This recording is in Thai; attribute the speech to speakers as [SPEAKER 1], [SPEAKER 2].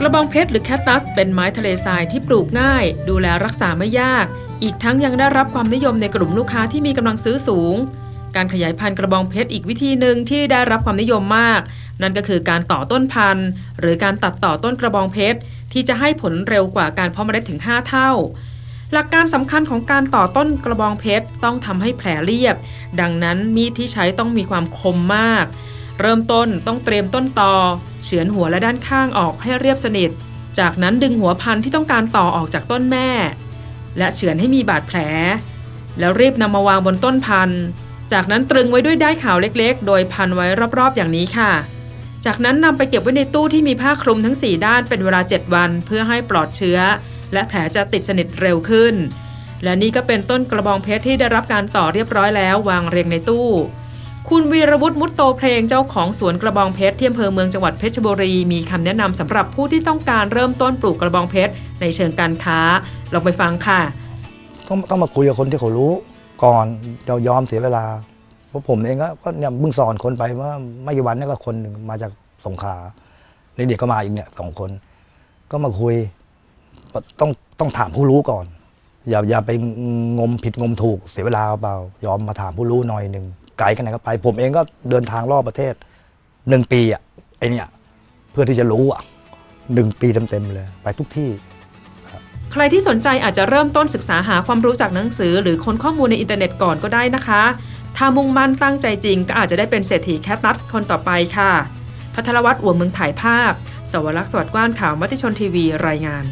[SPEAKER 1] กระบองเพชรหรือแคคตัสเป็นไม้ทะเลทรายที่ปลูกง่าย ดูแลรักษาไม่ยาก อีกทั้งยังได้รับความนิยมในกลุ่มลูกค้าที่มีกำลังซื้อสูง การขยายพันธุ์กระบองเพชรอีกวิธีหนึ่งที่ได้รับความนิยมมาก นั่นก็คือการต่อต้นพันธุ์ หรือการตัดต่อต้นกระบองเพชรที่จะให้ผลเร็วกว่าการเพาะเมล็ดถึง 5 เท่า หลักการสำคัญของการต่อต้นกระบองเพชรต้องทำให้แผลเรียบ ดังนั้นมีดที่ใช้ต้องมีความคมมาก เริ่มต้นต้องเตรียมต้นตอเฉือนหัวและด้านข้างออกให้เรียบสนิท จากนั้นดึงหัวพันธุ์ที่ต้องการต่อออกจากต้นแม่ และเฉือนให้มีบาดแผล แล้วรีบนำมาวางบนต้นพันธุ์ จากนั้นตรึงไว้ด้วยด้ายขาวเล็กๆ โดยพันไว้รอบๆ อย่างนี้ค่ะ จากนั้นนำไปเก็บไว้ในตู้ที่มีผ้าคลุมทั้ง 4 ด้านเป็นเวลา 7 วัน เพื่อให้ปลอดเชื้อ และแผลจะติดสนิทเร็วขึ้น และนี่ก็เป็นต้นกระบองเพชรที่ได้รับการต่อเรียบร้อยแล้ว วางเรียงในตู้ คุณวีรวุฒิมุตโตเพลงเจ้าของสวนกระบองเพชรที่อำเภอเมืองจังหวัดเพชรบุรี มีคำแนะนำสำหรับผู้ที่ต้องการเริ่มต้นปลูกกระบองเพชรในเชิงการค้าลองไปฟังค่ะ
[SPEAKER 2] ต้องต้องมาคุยกับคนที่เขารู้ก่อนเรายอมเสียเวลาเพราะผมเองก็ก็เนี่ยเพิ่งสอนคนไปว่าไม่กี่วันเนี้ก็คนหนึ่งมาจากสงขลาในเด็กก็มาอีกเนี่ยสองคน ก็มาคุยต้องต้องถามผู้รู้ก่อน อย่าอย่าไปงมผิดงมถูกเสียเวลาเปล่ายอมมาถามผู้รู้หน่อยหนึ่ง ไกลกันไหนก็ไป ผมเองก็เดินทางรอบประเทศหนึ่งปีอะไอเนี่ยเพื่อที่จะรู้อะหนึ่งปีเต็มๆเลยไปทุกที่
[SPEAKER 1] ใครที่สนใจอาจจะเริ่มต้นศึกษาหาความรู้จากหนังสือ หรือค้นข้อมูลในอินเทอร์เน็ตก่อนก็ได้นะคะ ถ้ามุ่งมั่นตั้งใจจริง ก็อาจจะได้เป็นเศรษฐีแคทนัทคนต่อไปค่ะพัทรวัตรอัวเมืองถ่ายภาพ สวรักษ์สวัสดิ์ว้านข่าวมติชนทีวีรายงาน